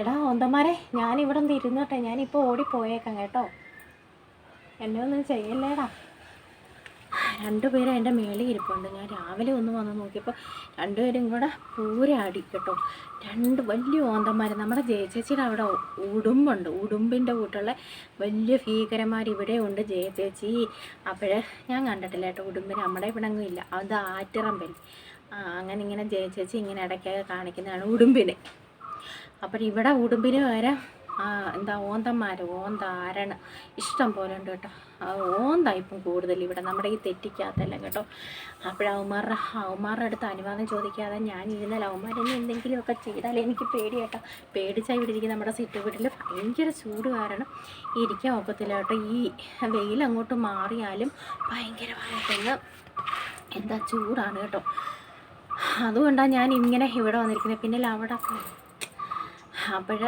എടാ ഒന്തമാരെ ഞാനിവിടെ നിന്ന് ഇരുന്നോട്ടെ. ഞാനിപ്പോൾ ഓടിപ്പോയേക്കാം കേട്ടോ. എന്നെ ഒന്നും ചെയ്യല്ലേടാ. രണ്ടുപേരും എന്റെ മേളിൽ ഇരിപ്പുണ്ട്. ഞാൻ രാവിലെ ഒന്ന് വന്ന് നോക്കിയപ്പോൾ രണ്ടുപേരും കൂടെ പൂര അടി കേട്ടോ രണ്ട് വലിയ ഓന്തന്മാർ നമ്മുടെ ജയചേച്ചിയുടെ അവിടെ ഉടുമ്പുണ്ട്. ഉടുമ്പിന്റെ കൂട്ടുള്ള വലിയ ഭീകരന്മാർ ഇവിടെ ഉണ്ട് ജയചേച്ചി. അപ്പോഴേ ഞാൻ കണ്ടിട്ടില്ല കേട്ടോ ഉടുമ്പിന് നമ്മുടെ ഇവിടെ അങ്ങും ഇല്ല. അത് ആറ്റിറമ്പൽ അങ്ങനെ ഇങ്ങനെ ജയചേച്ചി ഇങ്ങനെ ഇടയ്ക്കൊക്കെ കാണിക്കുന്നതാണ് ഉടുമ്പിന്. അപ്പോൾ ഇവിടെ ഉടുമ്പിന് വരെ എന്താ ഓന്തന്മാർ ഓന്ത ഇഷ്ടം പോലെ ഉണ്ട് കേട്ടോ. ആ, ഇപ്പം കൂടുതൽ ഇവിടെ നമ്മുടെ ഈ തെറ്റിക്കാത്തല്ല കേട്ടോ. അപ്പോഴവന്മാരുടെ അവന്മാരുടെ അടുത്ത് അനുവാദം ചോദിക്കാതെ ഞാൻ ഇരുന്നാൽ അവന്മാരെന്നെ എന്തെങ്കിലുമൊക്കെ ചെയ്താൽ എനിക്ക് പേടി കേട്ടോ. പേടിച്ചാൽ ഇവിടെ ഇരിക്കും നമ്മുടെ സിറ്റ് വീട്ടിൽ ഭയങ്കര ചൂട് കാരണം ഇരിക്കാൻ ഒക്കത്തില്ല കേട്ടോ. ഈ വെയിൽ അങ്ങോട്ട് മാറിയാലും ഭയങ്കരമായിട്ടൊന്ന് എന്താ ചൂടാണ് കേട്ടോ. അതുകൊണ്ടാണ് ഞാൻ ഇങ്ങനെ ഇവിടെ വന്നിരിക്കുന്നത്. പിന്നെ അവിടെ അപ്പോൾ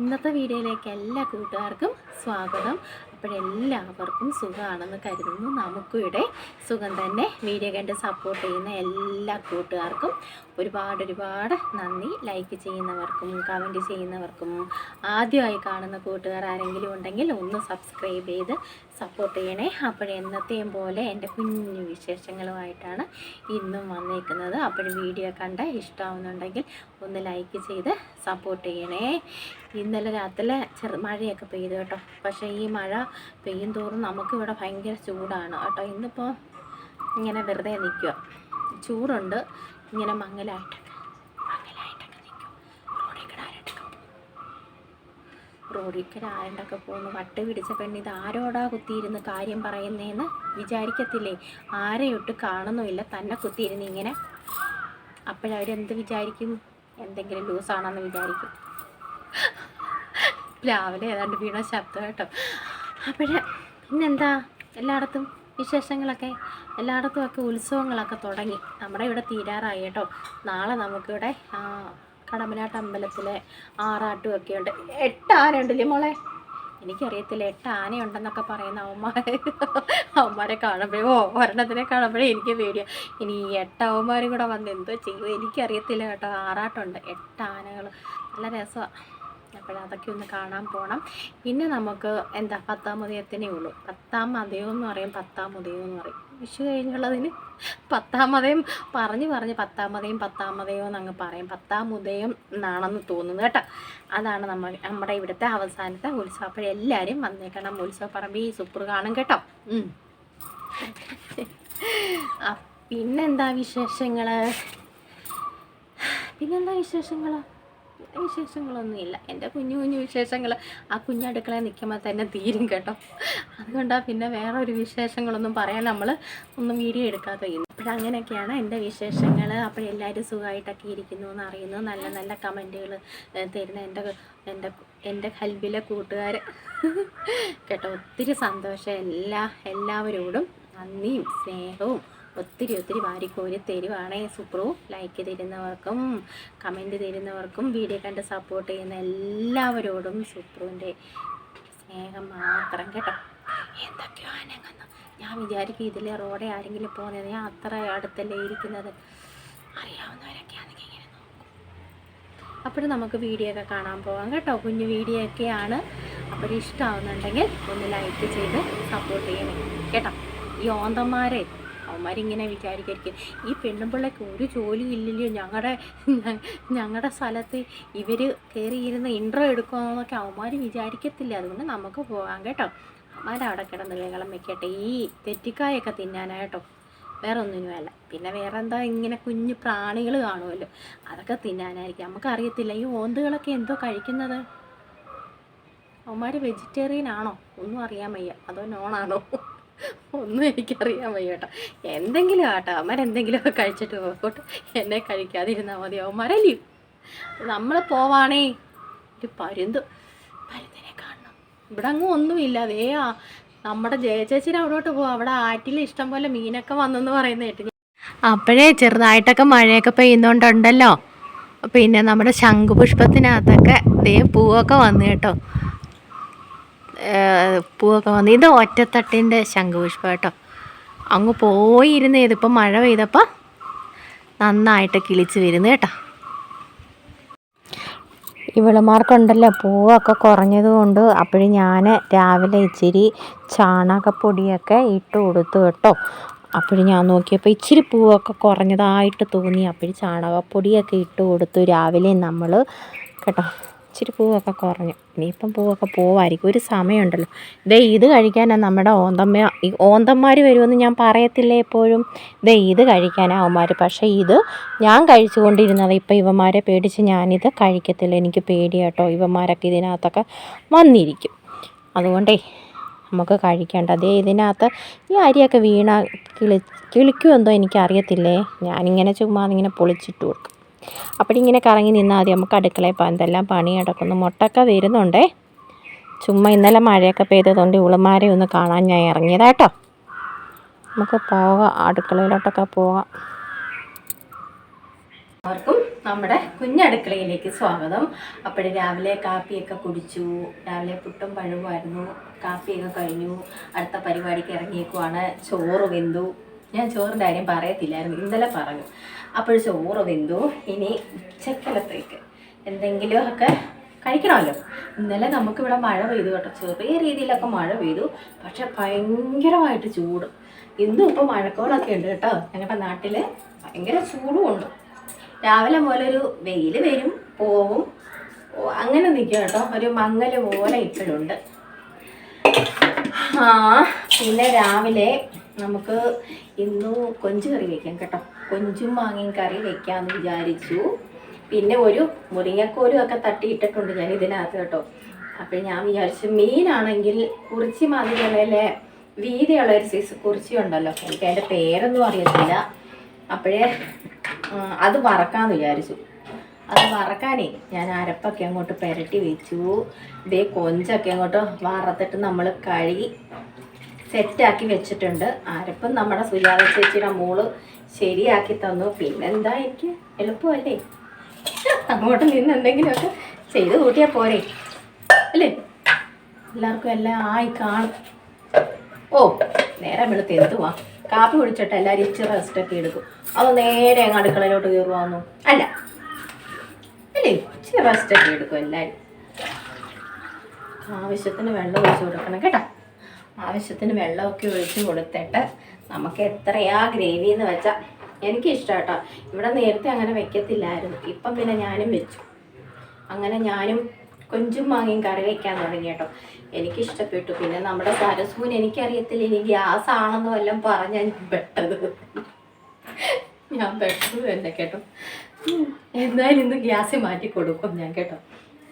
ഇന്നത്തെ വീഡിയോയിലേക്ക് എല്ലാ കൂട്ടുകാർക്കും സ്വാഗതം. അപ്പോഴെല്ലാവർക്കും സുഖമാണെന്ന് കരുതുന്നു. നമുക്കും ഇവിടെ സുഖം തന്നെ. വീഡിയോ കണ്ട് സപ്പോർട്ട് ചെയ്യുന്ന എല്ലാ കൂട്ടുകാർക്കും ഒരുപാട് ഒരുപാട് നന്ദി. ലൈക്ക് ചെയ്യുന്നവർക്കും കമന്റ് ചെയ്യുന്നവർക്കും ആദ്യമായി കാണുന്ന കൂട്ടുകാർ ആരെങ്കിലും ഉണ്ടെങ്കിൽ ഒന്ന് സബ്സ്ക്രൈബ് ചെയ്ത് സപ്പോർട്ട് ചെയ്യണേ. അപ്പോഴെന്നത്തെയും പോലെ എന്റെ കുഞ്ഞു വിശേഷങ്ങളുമായിട്ടാണ് ഇന്നും വന്നേക്കുന്നത്. അപ്പോഴും വീഡിയോ കണ്ട് ഇഷ്ടമാവുന്നുണ്ടെങ്കിൽ ഒന്ന് ലൈക്ക് ചെയ്ത് സപ്പോർട്ട് ചെയ്യണേ. ഇന്നലെ രാത്രി ചെറു മഴയൊക്കെ പെയ്തു കേട്ടോ. പക്ഷേ ഈ മഴ പെയ്യും തോറും നമുക്കിവിടെ ഭയങ്കര ചൂടാണ് കേട്ടോ. ഇന്നിപ്പോൾ ഇങ്ങനെ വെറുതെ നിൽക്കുക ചൂടുണ്ട്. ഇങ്ങനെ മങ്ങലായിട്ടൊക്കെ മങ്ങലായിട്ടൊക്കെ നിൽക്കും റോഡിൽ കൂടെ ആരാണ്ടൊക്കെ റോഡിൽ കൂടെ പോകുന്നു വട്ട് പിടിച്ച പെണ്ണ് ഇത് ആരോടാ കുത്തിയിരുന്ന് കാര്യം പറയുന്നതെന്ന് വിചാരിക്കത്തില്ലേ? ആരെയൊട്ട് കാണുന്നുമില്ല. തന്നെ കുത്തിയിരുന്ന് ഇങ്ങനെ. അപ്പോഴവരെന്ത് വിചാരിക്കും? എന്തെങ്കിലും ലൂസ് ആണെന്ന് വിചാരിക്കും. രാവിലെ ഏതാണ്ട് വീണ ശബ്ദം കേട്ടോ. അപ്പോഴേ പിന്നെന്താ? എല്ലായിടത്തും വിശേഷങ്ങളൊക്കെ എല്ലായിടത്തും ഒക്കെ ഉത്സവങ്ങളൊക്കെ തുടങ്ങി. നമ്മുടെ ഇവിടെ തീരാറായി കേട്ടോ. നാളെ നമുക്കിവിടെ കടമ്പനാട്ട് അമ്പലത്തിലെ ആറാട്ടും ഒക്കെ ഉണ്ട്. എട്ട് ആന ഉണ്ടല്ലേ മോളെ? എനിക്കറിയത്തില്ല എട്ട് ആനയുണ്ടെന്നൊക്കെ പറയുന്ന അവന്മാർ അവന്മാരെ കാണുമ്പോഴേ ഒരെണ്ണത്തിനെ കാണുമ്പോഴേ എനിക്ക് പേടിയാ. ഇനി എട്ട് അവന്മാരും കൂടെ വന്ന് എന്തോ ചെയ്യുമോ എനിക്കറിയത്തില്ല കേട്ടോ ആറാട്ടുണ്ട്. എട്ട് ആനകൾ നല്ല രസമാണ് അപ്പോൾ അതൊക്കെ ഒന്ന് കാണാൻ പോകണം പിന്നെ നമുക്ക് എന്താ പത്താം ഉദയത്തിനേ ഉള്ളൂ. പത്താം മതയം എന്ന് പറയും പത്താം ഉദയം എന്ന് പറയും. വിഷു കഴിഞ്ഞുള്ളതിന് പത്താം പറഞ്ഞു പറഞ്ഞ് പറഞ്ഞ് പത്താം മതയും പത്താം മതയോ എന്നങ്ങ് പറയും. പത്താം ഉദയം എന്നാണെന്ന് തോന്നുന്നു കേട്ടോ. അതാണ് നമ്മൾ നമ്മുടെ ഇവിടുത്തെ അവസാനത്തെ ഉത്സവം. അപ്പോഴെല്ലാവരും വന്നേക്കണം. ഉത്സവ പറമ്പിൽ സൂപ്പർ കാണും കേട്ടോ. പിന്നെന്താ വിശേഷങ്ങൾ പിന്നെന്താ വിശേഷങ്ങൾ വിശേഷങ്ങളൊന്നുമില്ല എന്റെ കുഞ്ഞു കുഞ്ഞു വിശേഷങ്ങൾ ആ കുഞ്ഞടുക്കളയിൽ നിൽക്കുമ്പോൾ തന്നെ തീരും കേട്ടോ. അതുകൊണ്ടാണ് പിന്നെ വേറെ ഒരു വിശേഷങ്ങളൊന്നും പറയാൻ നമ്മൾ ഒന്നും വീഡിയോ എടുക്കാതെ അപ്പോൾ അപ്പോഴങ്ങനെയൊക്കെയാണ് എന്റെ വിശേഷങ്ങൾ അപ്പോഴെല്ലാവരും സുഖമായിട്ടൊക്കെ ഇരിക്കുന്നു എന്ന് അറിയുന്നു. നല്ല നല്ല കമന്റുകൾ തരുന്ന എന്റെ എന്റെ എന്റെ കൽബിലെ കൂട്ടുകാർ കേട്ടോ ഒത്തിരി സന്തോഷം. എല്ലാ എല്ലാവരോടും നന്ദിയും സ്നേഹവും. ഒത്തിരി ഒത്തിരി വാരിക്കോരി തരുവാണേ സുപ്രു ലൈക്ക് തരുന്നവർക്കും കമന്റ് തരുന്നവർക്കും വീഡിയോ കണ്ട് സപ്പോർട്ട് ചെയ്യുന്ന എല്ലാവരോടും സുപ്രുവിന്റെ സ്നേഹം മാത്രം കേട്ടോ. എന്തൊക്കെയോ അനങ്ങുന്നു. ഞാൻ വിചാരിക്കും ഇതിലെ റോഡെ ആരെങ്കിലും പോകുന്നത് ഞാൻ അത്ര അടുത്തല്ലേ ഇരിക്കുന്നത്. അറിയാവുന്നവരൊക്കെ ആണെങ്കിൽ ഇങ്ങനെ നോക്കും. അപ്പോഴും നമുക്ക് വീഡിയോ ഒക്കെ കാണാൻ പോകാം കേട്ടോ. കുഞ്ഞു വീഡിയോ ഒക്കെയാണ്. അപ്പോൾ ഇഷ്ടമാവുന്നുണ്ടെങ്കിൽ ഒന്ന് ലൈക്ക് ചെയ്ത് സപ്പോർട്ട് ചെയ്യണേ കേട്ടോ. ഈ ഓന്തന്മാരെ അവന്മാരിങ്ങനെ വിചാരിക്കായിരിക്കും. ഈ പെണ്ണുപിള്ളക്ക് ഒരു ജോലിയും ഇല്ലല്ലോ. ഞങ്ങളുടെ ഞങ്ങളുടെ സ്ഥലത്ത് ഇവർ കയറിയിരുന്ന് ഇൻട്രോ എടുക്കുമെന്നൊക്കെ അവന്മാർ വിചാരിക്കത്തില്ല. അതുകൊണ്ട് നമുക്ക് പോകാം കേട്ടോ. അവന്മാരവിടെ കിടന്ന് വേഗം വെക്കട്ടെ. ഈ തെറ്റിക്കായൊക്കെ തിന്നാനായിട്ടോ. വേറെ ഒന്നിനുമല്ല പിന്നെ വേറെ എന്താ ഇങ്ങനെ കുഞ്ഞു പ്രാണികൾ കാണുമല്ലോ അതൊക്കെ തിന്നാനായിരിക്കും. നമുക്കറിയത്തില്ല. ഈ ഓന്തുകളൊക്കെ എന്തോ കഴിക്കുന്നത്? അവന്മാർ വെജിറ്റേറിയൻ ആണോ? ഒന്നും അറിയാൻ വയ്യ. അതോ നോണാണോ ഒന്നും എനിക്കറിയാൻ വയ്യ കേട്ടോ. എന്തെങ്കിലും ആട്ടോ. അവന്മാരെന്തെങ്കിലുമൊക്കെ കഴിച്ചിട്ട് പോകട്ടെ എന്നെ കഴിക്കാതിരുന്നാൽ മതി. അവന്മാരല്ലേ? നമ്മൾ പോവാണേ. ഒരു പരുന്ത്. പരുന്തിനെ കാണണം. ഇവിടെ അങ്ങും ഒന്നുമില്ല. അതേ ആ നമ്മുടെ ജയചേച്ചിയുടെ അവിടോട്ട് പോവാം. അവിടെ ആറ്റിൽ ഇഷ്ടം പോലെ മീനൊക്കെ വന്നെന്ന് പറയുന്ന കേട്ട്. അപ്പോഴേ ചെറുതായിട്ടൊക്കെ മഴയൊക്കെ പെയ്യുന്നോണ്ടുണ്ടല്ലോ. പിന്നെ നമ്മുടെ ശംഖുപുഷ്പത്തിനകത്തൊക്കെ ദേ പൂവൊക്കെ വന്നു കേട്ടോ. പൂവൊക്കെ വന്നു. ഇത് ഒറ്റത്തട്ടിന്റെ ശംഖുപുഷ്പം കേട്ടോ. അങ്ങ് പോയിരുന്നേ ഇതിപ്പോൾ മഴ പെയ്തപ്പോൾ നന്നായിട്ട് കിളിച്ച് വരുന്നു കേട്ടോ. ഇവിളമാർക്കുണ്ടല്ലോ പൂവൊക്കെ കുറഞ്ഞതുകൊണ്ട് അപ്പോഴും ഞാൻ രാവിലെ ഇച്ചിരി ചാണകപ്പൊടിയൊക്കെ ഇട്ട് കൊടുത്തു കേട്ടോ. അപ്പോഴും ഞാൻ നോക്കിയപ്പോൾ ഇച്ചിരി പൂവൊക്കെ കുറഞ്ഞതായിട്ട് തോന്നി. അപ്പോഴും ചാണകപ്പൊടിയൊക്കെ ഇട്ട് കൊടുത്തു രാവിലെ നമ്മൾ കേട്ടോ. ഇച്ചിരി പൂവൊക്കെ കുറഞ്ഞു. ഇനിയിപ്പം പൂവൊക്കെ പോവായിരിക്കും. ഒരു സമയമുണ്ടല്ലോ. ദേ ഇത് കഴിക്കാനാണ് നമ്മുടെ ഓന്തമ്മ ഈ ഓന്തന്മാർ വരുമെന്ന് ഞാൻ പറയത്തില്ലേ എപ്പോഴും? ദേ ഇത് കഴിക്കാനാണ് അവന്മാർ പക്ഷേ ഇത് ഞാൻ കഴിച്ചുകൊണ്ടിരുന്നത് ഇപ്പം ഇവന്മാരെ പേടിച്ച് ഞാനിത് കഴിക്കത്തില്ല. എനിക്ക് പേടിയാട്ടോ ഇവന്മാരൊക്കെ ഇതിനകത്തൊക്കെ വന്നിരിക്കും. അതുകൊണ്ടേ നമുക്ക് കഴിക്കേണ്ട. അതേ ഇതിനകത്ത് ഈ അരിയൊക്കെ വീണ കിളി കിളിക്കുമെന്തോ എനിക്കറിയത്തില്ലേ? ഞാനിങ്ങനെ ചുമ്മാ ഇങ്ങനെ പൊളിച്ചിട്ട് കൊടുക്കും. അപ്പോഴിങ്ങനെ കറങ്ങി നിന്നാൽ മതി. നമുക്ക് അടുക്കളയിൽ എന്തെല്ലാം പണി കിടക്കുന്നു? മുട്ടൊക്കെ വരുന്നുണ്ടേ. ചുമ്മാ ഇന്നലെ മഴയൊക്കെ പെയ്തതുകൊണ്ട് ഉളുമാരെ ഒന്ന് കാണാൻ ഞാൻ ഇറങ്ങിയതാട്ടോ നമുക്ക് പോകാം. അടുക്കളയിലോട്ടൊക്കെ പോകാം. എല്ലാവർക്കും നമ്മുടെ കുഞ്ഞടുക്കളയിലേക്ക് സ്വാഗതം. അപ്പോൾ രാവിലെ കാപ്പിയൊക്കെ കുടിച്ചു. രാവിലെ പുട്ടും പഴവുമായിരുന്നു. കാപ്പിയൊക്കെ കഴിഞ്ഞു. അടുത്ത പരിപാടിക്ക് ഇറങ്ങിയേക്കുവാണ്. ചോറ് വെന്തു. ഞാൻ ചോറിന്റെ കാര്യം പറയത്തില്ലായിരുന്നു. ഇന്നലെ പറഞ്ഞു. അപ്പോൾ ചോറ് വെന്തു ഇനി ഉച്ചക്കലത്തേക്ക് എന്തെങ്കിലുമൊക്കെ കഴിക്കണമല്ലോ. ഇന്നലെ നമുക്കിവിടെ മഴ പെയ്തു കേട്ടോ. ചെറിയ രീതിയിലൊക്കെ മഴ പെയ്തു. പക്ഷെ ഭയങ്കരമായിട്ട് ചൂട്. ഇന്നും ഇപ്പോൾ മഴക്കോളൊക്കെ ഉണ്ട് കേട്ടോ. ഞങ്ങളുടെ നാട്ടിൽ ഭയങ്കര ചൂടും ഉണ്ട്. രാവിലെ പോലെ ഒരു വെയിൽ വരും പോവും. അങ്ങനെ നിൽക്കും കേട്ടോ. ഒരു മങ്ങൽ പോലെ ഇപ്പോഴുണ്ട്. ആ പിന്നെ രാവിലെ നമുക്ക് ഇന്ന് കൊഞ്ച് കറി വയ്ക്കാം കേട്ടോ. കൊഞ്ചും മാങ്ങയും കറി വെക്കാമെന്ന് വിചാരിച്ചു. പിന്നെ ഒരു മുരിങ്ങക്കോലും ഒക്കെ തട്ടിയിട്ടിട്ടുണ്ട് ഞാൻ ഇതിനകത്ത് കേട്ടോ. അപ്പോൾ ഞാൻ വിചാരിച്ചു മീനാണെങ്കിൽ കുറിച്ചി മാതിരിയുള്ള വീതിയുള്ള ഒരു സൈസ് കുറിച്ചി ഉണ്ടല്ലോ. എനിക്ക് അതിന്റെ പേരൊന്നും അറിയത്തില്ല. അപ്പോഴേ അത് വറക്കാമെന്ന് വിചാരിച്ചു. അത് വറക്കാനേ ഞാൻ അരപ്പൊക്കെ അങ്ങോട്ട് പുരട്ടി വെച്ചു. ഇതേ കൊഞ്ചൊക്കെ അങ്ങോട്ട് വറുത്തിട്ട് നമ്മൾ കഴുകി സെറ്റാക്കി വെച്ചിട്ടുണ്ട്. അരപ്പം നമ്മുടെ സുജാത ചേച്ചിയുടെ മോൾ ശരിയാക്കി തന്നു. പിന്നെന്താ എനിക്ക് എളുപ്പമല്ലേ? അങ്ങോട്ട് നിന്ന് എന്തെങ്കിലുമൊക്കെ ചെയ്ത് കൂട്ടിയാൽ പോരെ. അല്ലേ? എല്ലാവർക്കും എല്ലാം ആയി കാണും. ഓ നേരെ വെളുത്ത് എന്തുവാ? കാപ്പി കുടിച്ചിട്ട് എല്ലാവരും ഇച്ചിരി റെസ്റ്റൊക്കെ എടുക്കും. അത് നേരെ അങ്ങ് അടുക്കളയിലോട്ട് കയറുവാന്നു? അല്ല. അല്ലേ? ഇച്ചിരി റെസ്റ്റൊക്കെ എടുക്കും എല്ലാവരും ആവശ്യത്തിന് വെള്ളം ഒഴിച്ചു കൊടുക്കണം കേട്ടോ. ആവശ്യത്തിന് വെള്ളമൊക്കെ ഒഴിച്ച് കൊടുത്തിട്ട് നമുക്ക് എത്രയാ ഗ്രേവി എന്ന് വെച്ചാൽ എനിക്കിഷ്ടം കേട്ടോ ഇവിടെ നേരത്തെ അങ്ങനെ വെക്കത്തില്ലായിരുന്നു. ഇപ്പം പിന്നെ ഞാനും വെച്ചു. അങ്ങനെ ഞാനും കൊഞ്ചും മാങ്ങയും കറി വയ്ക്കാൻ തുടങ്ങി കേട്ടോ. എനിക്കിഷ്ടപ്പെട്ടു. പിന്നെ നമ്മുടെ സരസൂന് എനിക്കറിയത്തില്ല. ഇനി ഗ്യാസ് ആണെന്ന് എല്ലാം പറഞ്ഞാൽ ഞാൻ പെട്ടത്. ഞാൻ പെട്ടത് തന്നെ കേട്ടോ. എന്തായാലും ഇന്ന് ഗ്യാസ് മാറ്റി കൊടുക്കും ഞാൻ കേട്ടോ.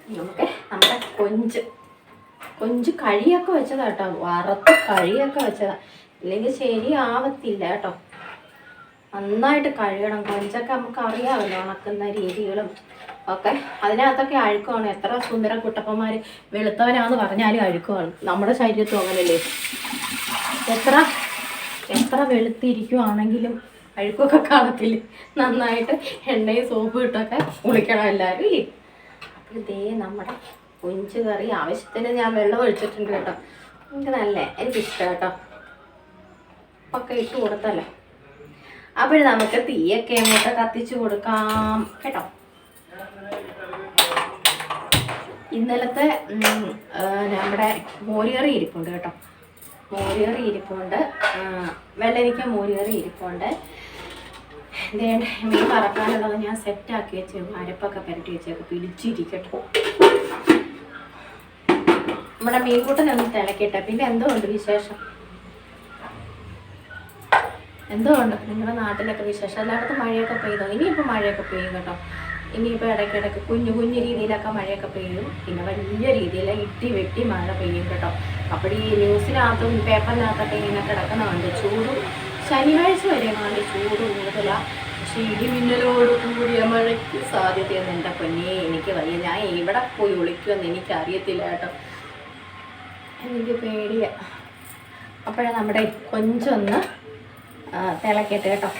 നമുക്ക് നമ്മുടെ കൊഞ്ച് കൊഞ്ച് കഴിയൊക്കെ വെച്ചതാ കേട്ടോ വറുത്ത് കഴിയൊക്കെ വെച്ചതാ. ഇല്ലെങ്കിൽ ശരിയാവത്തില്ല കേട്ടോ നന്നായിട്ട് കഴുകണം. കൊഞ്ചൊക്കെ നമുക്ക് അറിയാമല്ലോ ഉണക്കുന്ന രീതികളും ഒക്കെ. അതിനകത്തൊക്കെ അഴുക്കമാണ് എത്ര സുന്ദര കുട്ടപ്പന്മാർ വെളുത്തവനാന്ന് പറഞ്ഞാലും അഴുക്കമാണ് നമ്മുടെ ശരീരത്തും അങ്ങനല്ലേ. എത്ര എത്ര വെളുത്തിരിക്കുവാണെങ്കിലും അഴുക്കൊക്കെ കാണത്തില്ലേ. നന്നായിട്ട് എണ്ണയും സോപ്പും ഇട്ടൊക്കെ കുളിക്കണം എല്ലാവരും ഇല്ലേ? അപ്പോൾ ഇതേ നമ്മുടെ കൊഞ്ച് കറി. ആവശ്യത്തിന് ഞാൻ വെള്ളം ഒഴിച്ചിട്ടുണ്ട് കേട്ടോ. എനിക്ക് നല്ല എനിക്കിഷ്ടം കേട്ടോ ഒക്കെ ഇട്ട് കൊടുത്തല്ലോ. അപ്പോൾ നമുക്ക് തീയൊക്കെ അങ്ങോട്ട് കത്തിച്ച് കൊടുക്കാം. കേട്ടോ. ഇന്നലത്തെ നമ്മുടെ മോരുകറി ഇരിപ്പുണ്ട് കേട്ടോ. മോരുകറി ഇരിപ്പുണ്ട്. വെള്ളരിക്ക മോരുകറി ഇരിപ്പുണ്ട്. എന്തേ മീൻ പറക്കാനുള്ളത് ഞാൻ സെറ്റാക്കി വെച്ചേക്കും അരപ്പൊക്കെ പുരട്ടി വെച്ചേക്കും പിടിച്ചിരിക്കട്ടെ. നമ്മുടെ മീൻകൂട്ടനൊന്ന് തിളക്കട്ടെ പിന്നെ എന്തോ ഉണ്ട് വിശേഷം? എന്തോ ഉണ്ട് നിങ്ങളുടെ നാട്ടിലൊക്കെ വിശേഷം? എല്ലായിടത്തും മഴയൊക്കെ പെയ്തോ ഇനിയിപ്പോൾ മഴയൊക്കെ പെയ്യും കേട്ടോ. ഇനിയിപ്പോൾ ഇടയ്ക്കിടയ്ക്ക് കുഞ്ഞു കുഞ്ഞു രീതിയിലൊക്കെ മഴയൊക്കെ പെയ്യും. പിന്നെ വലിയ രീതിയിൽ ഇട്ടി വെട്ടി മഴ പെയ്യും കേട്ടോ. അപ്പോൾ ഈ ന്യൂസിനകത്തും പേപ്പറിനകത്തൊക്കെ ഇങ്ങനെ കിടക്കുന്നതുണ്ട് ചൂട് ശനിയാഴ്ച വരെ കാണി ചൂട് കൂടുതലാണ് പക്ഷേ ഇടിമിന്നലോട് കൂടിയ മഴയ്ക്ക് സാധ്യതയെന്ന് എന്റെ പൊന്നേ. എനിക്ക് വയ്യ. ഞാൻ എവിടെ പോയി ഒളിക്കുമെന്ന് എനിക്ക് അറിയത്തില്ല കേട്ടോ. എനിക്ക് പേടിയ. അപ്പോഴേ നമ്മുടെ കൊഞ്ചൊന്ന് തിളക്കട്ടെ കേട്ടോ.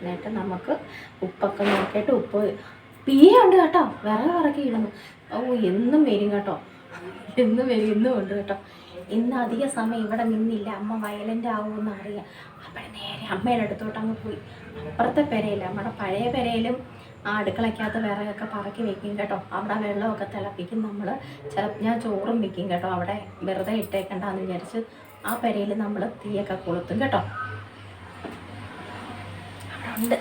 എന്നിട്ട് നമുക്ക് ഉപ്പൊക്കെ നോക്കിയിട്ട് ഉപ്പ് പിയുണ്ട് കേട്ടോ. വിറക് വിറക്കി ഇടുന്നു. ഓ എന്നും വരും കേട്ടോ. എന്നും വരും ഇന്നും ഉണ്ട് കേട്ടോ. ഇന്ന് അധിക സമയം ഇവിടെ നിന്നില്ല. അമ്മ വയലന്റ് ആവുമെന്ന് അറിയാം. അപ്പോൾ നേരെ അമ്മയുടെ അടുത്തോട്ട് അങ്ങ് പോയി. അപ്പുറത്തെ പെരയിൽ നമ്മുടെ പഴയ പെരയിലും ആ അടുക്കളയ്ക്കകത്ത് വിറകൊക്കെ പറക്കി വെക്കും കേട്ടോ. അവിടെ വെള്ളമൊക്കെ തിളപ്പിക്കും നമ്മൾ ചില ഞാൻ ചോറും വെക്കും കേട്ടോ. അവിടെ വെറുതെ ഇട്ടേക്കണ്ടെന്ന് വിചാരിച്ച് ആ പെരയിൽ നമ്മൾ തീയൊക്കെ കൊളുത്തും കേട്ടോ. അവിടെ ഉണ്ട്.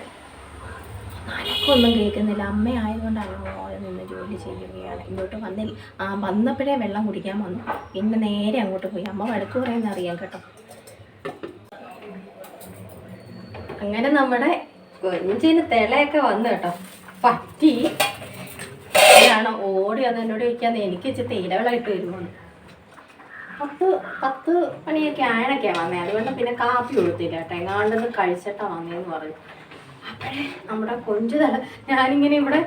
അനക്കൊന്നും കേൾക്കുന്നില്ല. അമ്മ ആയതുകൊണ്ട് അങ്ങോട്ട് നിന്ന് ജോലി ചെയ്യുകയാണ്. ഇങ്ങോട്ട് വന്നില്ല. ആ വന്നപ്പോഴേ വെള്ളം കുടിക്കാൻ വന്നു. പിന്നെ നേരെ അങ്ങോട്ട് പോയി. അമ്മ വഴക്ക് പറയുന്നറിയാം കേട്ടോ. അങ്ങനെ നമ്മുടെ കൊഞ്ചിന് തിളയൊക്കെ വന്നു കേട്ടോ. പറ്റി. ആണ് ഓടി വന്ന് എന്നോട് ചോദിക്കാന്ന് എനിക്ക് വെച്ച് തേയിലവെള്ളം ഇട്ട് വരുമോന്ന് പത്ത് പത്ത് മണിയൊക്കെ ആയണൊക്കെയാണ് വന്നേ. അതുകൊണ്ട് പിന്നെ കാപ്പി കൊടുത്തില്ല കേട്ടോ. എങ്ങാണ്ടെന്ന് കഴിച്ചിട്ടാ വന്നേന്ന് പറഞ്ഞു അപ്പോഴേ നമ്മുടെ കൊഞ്ചു തല ഞാനിങ്ങനെ ഇവിടെ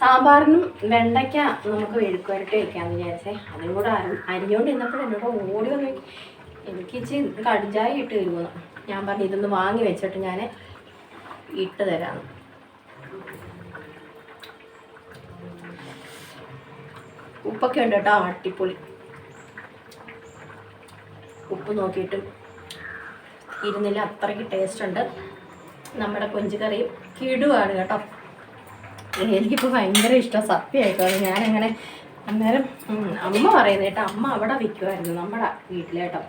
സാമ്പാറിനും വെണ്ടയ്ക്ക നമുക്ക് വെഴുക്കുവരട്ടി വെക്കാന്ന് വിചാരിച്ചേ. അതും കൂടെ അരി അരിഞ്ഞോണ്ട് ഇന്നപ്പോഴും എന്നോട് ഓടി വന്നു എനിക്ക് ഇച്ചിരി കടിഞ്ചായി ഇട്ട് വരുമോ ഞാൻ പറഞ്ഞു ഇതൊന്ന് വാങ്ങി വെച്ചിട്ട് ഞാൻ ഇട്ട് തരാം. ഉപ്പൊക്കെ ഉണ്ട് കേട്ടോ അട്ടിപ്പൊളി ഉപ്പ് നോക്കിയിട്ട് ഇരുന്നില്ല അത്രയ്ക്ക് ടേസ്റ്റ് ഉണ്ട്. നമ്മുടെ കൊഞ്ചുകറിയും കിടുവാണ് കേട്ടോ. എനിക്കിപ്പോൾ ഭയങ്കര ഇഷ്ടം സത്യമായിട്ടോ. ഞാനങ്ങനെ അന്നേരം അമ്മ പറയുന്നത് കേട്ടോ അമ്മ അവിടെ വിൽക്കുമായിരുന്നു നമ്മുടെ വീട്ടിലേട്ടോ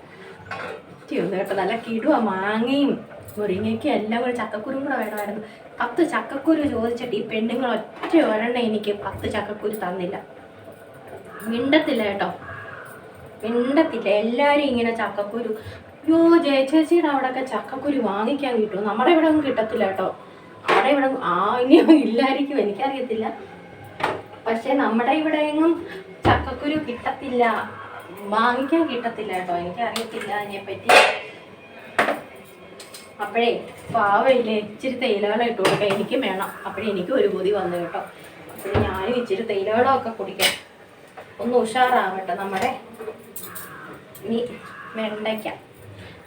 കേട്ടോ നല്ല കിടുവാ മാങ്ങയും മുരിങ്ങയ്ക്കും എല്ലാം കൂടെ ചക്കക്കുരും കൂടെ വേണമായിരുന്നു. പത്ത് ചക്കക്കുരു ചോദിച്ചിട്ട് ഈ പെണ്ണുങ്ങൾ ഒറ്റ ഒരെണ്ണം എനിക്ക് പത്ത് ചക്കക്കുരു തന്നില്ല. മിണ്ടത്തില്ല കേട്ടോ. മിണ്ടത്തില്ല. എല്ലാവരും ഇങ്ങനെ ചക്കക്കുരു. അയ്യോ ജയചേച്ചിയുടെ അവിടെയൊക്കെ ചക്കക്കുരു വാങ്ങിക്കാൻ കിട്ടും നമ്മുടെ ഇവിടെ ഒന്നും കിട്ടത്തില്ല കേട്ടോ. അവിടെ ഇവിടെ ആ ഇനി ഇല്ലായിരിക്കും. എനിക്കറിയത്തില്ല. പക്ഷെ നമ്മുടെ ഇവിടെ എങ്ങും ചക്കക്കുരു കിട്ടത്തില്ല. വാങ്ങിക്കാൻ കിട്ടത്തില്ല കേട്ടോ. എനിക്കറിയത്തില്ല. അതിനെപ്പറ്റി അപ്പോഴേ പാവയില്ലേ? ഇച്ചിരി തേയിലവെള്ളം ഇട്ട് കൊടുക്കാം. എനിക്കും വേണം. അപ്പോഴേ എനിക്കും ഒരു ബുദ്ധി വന്നു കേട്ടോ. അപ്പോഴേ ഞാനും ഇച്ചിരി തേയിലവെള്ളമൊക്കെ കുടിക്കാം. ഒന്ന് ഉഷാറാവട്ടെ നമ്മുടെ ഇനി വെണ്ടയ്ക്ക.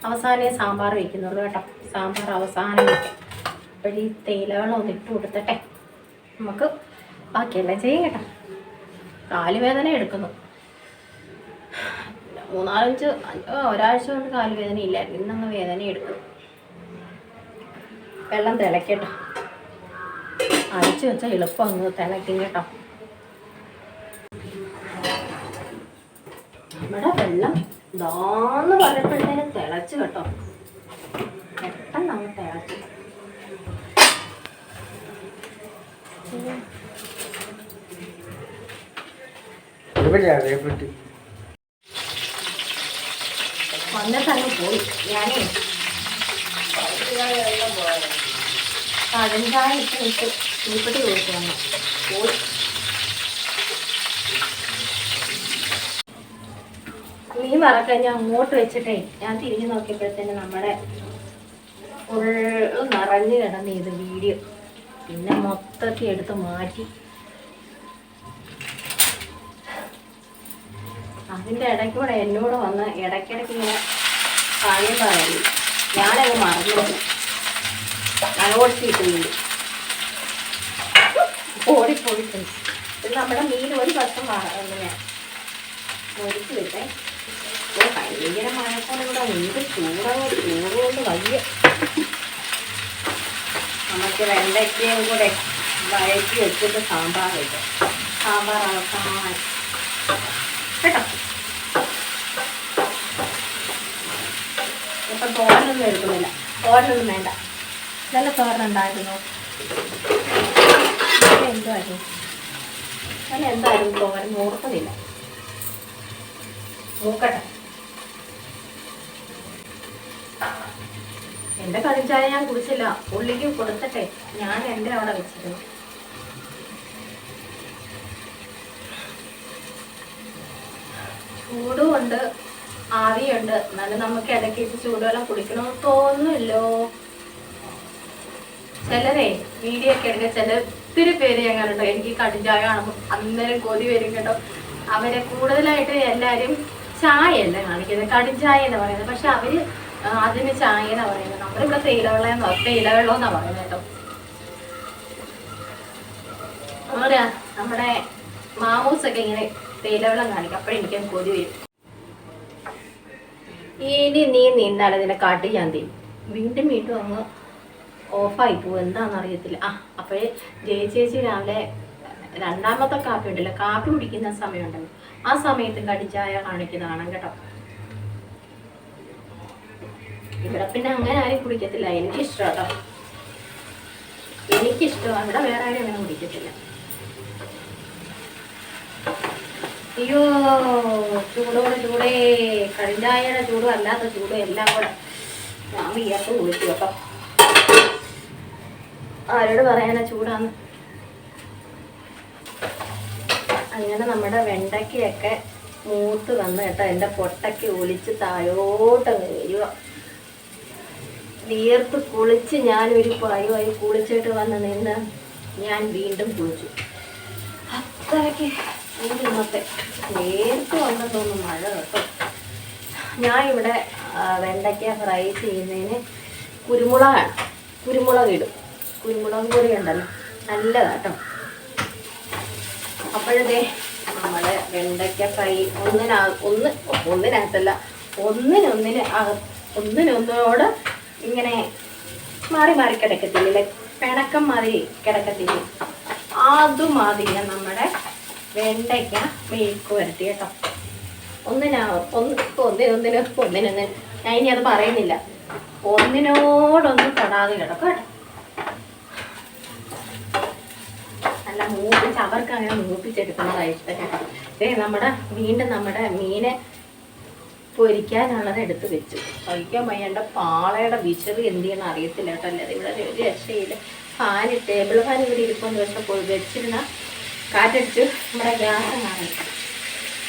അവസാനമേ സാമ്പാർ വയ്ക്കുന്നുള്ളൂ കേട്ടോ. സാമ്പാർ അവസാനം വയ്ക്കാം അപ്പോഴീ തേയിലവെള്ളം ഒന്ന് ഇട്ട് കൊടുത്തട്ടെ. നമുക്ക് ബാക്കിയെല്ലാം ചെയ്യും കേട്ടോ. കാലുവേദന എടുക്കുന്നു. മൂന്നാലഞ്ച് ഒരാഴ്ച കൊണ്ട് കാലുവേദന ഇല്ലായിരുന്നു ഇന്നങ്ങ് വേദന എടുക്കുന്നു വെള്ളം തിളക്കട്ടോ. അരച്ച് വെച്ചാൽ എളുപ്പം അങ്ങ് തിളയ്ക്കും കേട്ടോ. നമ്മുടെ വെള്ളം ഇതാന്ന് പറഞ്ഞപ്പോഴത്തേന് തിളച്ച് കേട്ടോ. പെട്ടെന്ന് അങ്ങ് തിളച്ചു. വന്നിട്ടങ്ങ് പോയി അങ്ങ് പോയി. ഞാനേ പഴഞ്ചായ ഇട്ട് കൊടുത്തു വന്നു പോയി. മീൻ വറക്കാൻ ഞാൻ അങ്ങോട്ട് വെച്ചിട്ടേ ഞാൻ തിരിഞ്ഞു നോക്കിയപ്പോഴത്തേന് നമ്മുടെ ഫുള്ള് നിറഞ്ഞു കിടന്ന് ഇത് വീഡിയോ. പിന്നെ മൊത്തത്തിൽ എടുത്ത് മാറ്റി. അതിന്റെ ഇടയ്ക്ക് കൂടെ എന്നോട് വന്ന് ഇടയ്ക്കിടയ്ക്ക് ഇങ്ങനെ കാര്യം പറയുന്നു ഞാനത് മറന്നു. ഞാൻ ഓടിച്ചിട്ട് വീണ്ടും ഓടിപ്പോയിട്ടുണ്ട്. ഇത് നമ്മുടെ മീൻ ഒരു വർഷം ഇങ്ങനെ മുറിച്ച് വിട്ടേ ഭയങ്കര മഴക്കോടെ ഇവിടെ എന്ത് ചൂടാണ് ചൂടുകൊണ്ട് വയ്യ നമുക്ക് വെണ്ടയ്ക്കയും കൂടെ വഴറ്റി വെച്ചിട്ട് സാമ്പാർ വെക്കാം സാമ്പാർ അവസാനം കേട്ടോ? ഇപ്പം തോരനൊന്നും എടുക്കുന്നില്ല. തോരനൊന്നും വേണ്ട. നല്ല തോരനുണ്ടായിരുന്നു എന്തായിരുന്നു ഞാൻ എന്തായിരുന്നു തോരൻ ഓർക്കുന്നില്ല. നോക്കട്ടെ. എന്റെ കളിച്ചായ ഞാൻ കുടിച്ചില്ല. ഉള്ളിക്ക് കൊടുത്തട്ടെ. ഞാൻ എന്റെ അവിടെ വെച്ചിരുന്നു. ചൂടും ഉണ്ട് ആവിയുണ്ട്. എന്നാലും നമുക്ക് ഇടയ്ക്ക് ചൂടുവെള്ളം കുടിക്കണമെന്ന് തോന്നുന്നല്ലോ. ചിലരേ വീഡിയോ ഒക്കെ എടുക്കുക ചില ഒത്തിരി പേര് ഞാൻ കേട്ടോ എനിക്ക് കടിഞ്ചായ കാണുമ്പോൾ അന്നേരം കൊതി വരും കേട്ടോ. അവരെ കൂടുതലായിട്ട് എല്ലാവരും ചായയല്ല കാണിക്കുന്നത്? കടിഞ്ചായ എന്ന് പറയുന്നത്. പക്ഷെ അവർ അതിന് ചായ എന്നാ പറയുന്നത്? നമ്മളിവിടെ തേയിലവെള്ളം തേയിലവെള്ളം എന്നാ പറയുന്നത് കേട്ടോ. നമ്മുടെ നമ്മുടെ മാമൂസൊക്കെ ഇങ്ങനെ തേയിലവെള്ളം കാണിക്കും. അപ്പോഴെനിക്ക് കൊതി വരും. ഇനി നീ നീന്താണ് ഇതിനെ കാട്ടി ഞാൻ വീണ്ടും വീണ്ടും അങ്ങ് ഓഫായി. പോകും എന്താണെന്ന് അറിയത്തില്ല ആ അപ്പോഴേ ജയ ചേച്ചി രാവിലെ രണ്ടാമത്തെ കാപ്പി ഉണ്ടല്ലോ. കാപ്പി കുടിക്കുന്ന സമയമുണ്ടല്ലോ. ആ സമയത്ത് കടിച്ചായ കാണിക്കുന്നതാണ് കേട്ടോ. ഇവിടെ പിന്നെ അങ്ങനെ ആരും കുടിക്കത്തില്ല. എനിക്കിഷ്ടം കേട്ടോ. എനിക്കിഷ്ടം. ഇവിടെ വേറെ ആരും അങ്ങനെ കുടിക്കത്തില്ല. അയ്യോ ചൂടോടെ ചൂടേ. കടിഞ്ചായയുടെ ചൂടും അല്ലാത്ത ചൂടും എല്ലാം കൂടെ. ഞാൻ വിയർത്ത് കുളിച്ചു കേട്ടോ. ആരോട് പറയാനാ ചൂടാന്ന്? അങ്ങനെ നമ്മുടെ വെണ്ടയ്ക്കയൊക്കെ മൂത്ത് വന്ന് കേട്ടോ എന്റെ പൊട്ടയ്ക്ക് ഒളിച്ച് താഴോട്ടങ്ങ് വരിക വിയർത്ത് കുളിച്ച് ഞാനൊരു പരുവായി കുളിച്ചിട്ട് വന്ന് നിന്ന് ഞാൻ വീണ്ടും കുളിച്ചു. അത്രയ്ക്ക് ഇന്നത്തെ. നേരത്തെ വന്നതൊന്നും മഴ കേട്ടോ. ഞാൻ ഇവിടെ വെണ്ടയ്ക്ക ഫ്രൈ ചെയ്യുന്നതിന് കുരുമുളകാണ്. കുരുമുളക് ഇടും. കുരുമുളക് പൊടി ഉണ്ടല്ലോ. നല്ലതാട്ടോ അപ്പോഴതേ നമ്മുടെ വെണ്ടയ്ക്ക ഫ്രൈ ഒന്നിനാ ഒന്ന് ഒന്നിനകത്തല്ല ഒന്നിനൊന്നിന് ഒന്നിനൊന്നിനോട് ഇങ്ങനെ മാറി മാറി കിടക്കത്തില്ലേ? പിണക്കം മാറി കിടക്കത്തില്ലേ? അതുമാതിരി നമ്മുടെ വെണ്ടയ്ക്ക മെഴുക്ക് വരട്ടി കേട്ടോ. ഒന്നിനാ ഒന്ന് ഒന്നിനൊന്നിന് ഒന്നിനൊന്നിന് ഞാൻ ഇനി അത് പറയുന്നില്ല. ഒന്നിനോടൊന്നും തൊടാതെ കിടക്കും കേട്ടോ നല്ല മൂപ്പിച്ച് അവർക്ക് അങ്ങനെ കേട്ടോ ദേ നമ്മുടെ വീണ്ടും നമ്മുടെ മീനെ പൊരിക്കാനുള്ളത് എടുത്ത് വെച്ചു. പൊരിക്കാൻ വയ്യാണ്ട് പാളയുടെ വിശവ് എന്ത് ചെയ്യണം അറിയത്തില്ല കേട്ടോ അല്ലാതെ ഇവിടെ ഒരു രക്ഷയില്ല. ഫാൻ ടേബിൾ ഫാൻ ഇവിടെ ഇരിക്കുന്ന വെച്ചാൽ പോയി വെച്ചിരുന്ന കാറ്റടിച്ച് നമ്മുടെ ഗ്യാസ് കാണും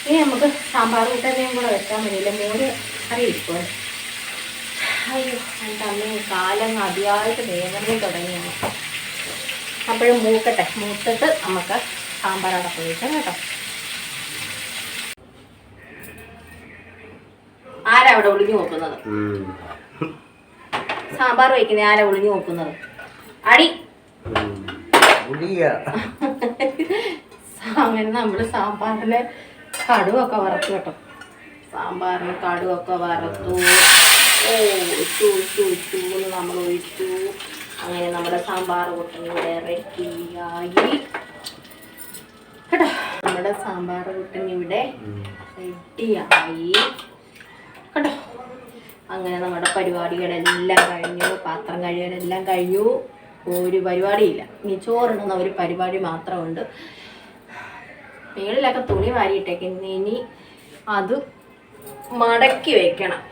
ഇനി നമുക്ക് സാമ്പാർ കൂട്ടനെയും കൂടെ വെക്കാൻ മതിയില്ല മോര് അറിയിപ്പോ അയ്യോ എന്റെ അമ്മയും കാലം അതിയായിട്ട് വേദനയും തുടങ്ങിയാണ് അപ്പോഴും മൂക്കട്ടെ. മൂത്തിട്ട് നമുക്ക് സാമ്പാർ അടപ്പ് വയ്ക്കാം കേട്ടോ. ആരാ അവിടെ ഒളിഞ്ഞു നോക്കുന്നത്? സാമ്പാർ വയ്ക്കുന്ന ആരാ ഒളിഞ്ഞു നോക്കുന്നത്? അടി. അങ്ങനെ നമ്മൾ സാമ്പാറിന് കടുവൊക്കെ വറുത്തു കേട്ടോ. സാമ്പാറിന് കടുവൊക്കെ വറത്തു. ഓ ഇട്ടു ഇട്ടു ഇട്ടു നമ്മൾ ഒഴിച്ചു. അങ്ങനെ നമ്മുടെ സാമ്പാർ കൂട്ടൻ ഇവിടെ റെഡിയായി കേട്ടോ? നമ്മുടെ സാമ്പാർ കൂട്ടൻ ഇവിടെ റെഡിയായി കേട്ടോ? അങ്ങനെ നമ്മുടെ പരിപാടികളെല്ലാം കഴിഞ്ഞു. പാത്രം കഴുകലെല്ലാം കഴിഞ്ഞു. ഒരു പരിപാടിയില്ല. ഇനി ചോറിടുന്ന ഒരു പരിപാടി മാത്രമുണ്ട്. മേളിലൊക്കെ തുണി വാരിയിട്ടേക്ക്. ഇനി അത് മടക്കി വെക്കണം.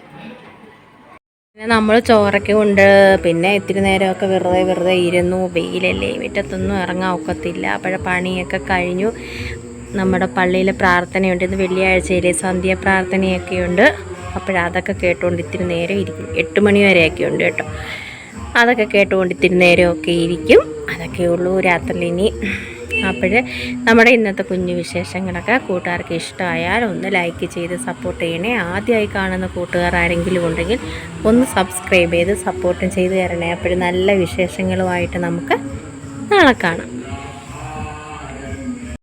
പിന്നെ നമ്മൾ ചോറൊക്കെ ഉണ്ട് പിന്നെ ഇത്തിരി നേരമൊക്കെ വെറുതെ വെറുതെ ഇരുന്നു വെയിലല്ലേ മുറ്റത്തൊന്നും ഇറങ്ങാൻ ഒക്കത്തില്ല. അപ്പോഴെ പണിയൊക്കെ കഴിഞ്ഞു. നമ്മുടെ പള്ളിയിലെ പ്രാർത്ഥനയുണ്ട്. ഇന്ന് വെള്ളിയാഴ്ചയിലെ സന്ധ്യ പ്രാർത്ഥനയൊക്കെ ഉണ്ട്. അപ്പോഴതൊക്കെ കേട്ടുകൊണ്ട് ഇത്തിരി നേരം ഇരിക്കും. എട്ട് മണി വരെയൊക്കെ ഉണ്ട് കേട്ടോ. അതൊക്കെ കേട്ടുകൊണ്ട് ഇത്തിരി നേരമൊക്കെ ഇരിക്കും. അതൊക്കെ ഉള്ളൂ രാത്രിയിൽ ഇനി. അപ്പോൾ നമ്മുടെ ഇന്നത്തെ കുഞ്ഞു വിശേഷങ്ങളൊക്കെ കൂട്ടുകാർക്ക് ഇഷ്ടമായാൽ ഒന്ന് ലൈക്ക് ചെയ്ത് സപ്പോർട്ട് ചെയ്യണേ. ആദ്യമായി കാണുന്ന കൂട്ടുകാർ ആരെങ്കിലും ഉണ്ടെങ്കിൽ ഒന്ന് സബ്സ്ക്രൈബ് ചെയ്ത് സപ്പോർട്ടും ചെയ്ത് തരണേ. അപ്പോൾ നല്ല വിശേഷങ്ങളുമായിട്ട് നമുക്ക് നാളെ കാണാം.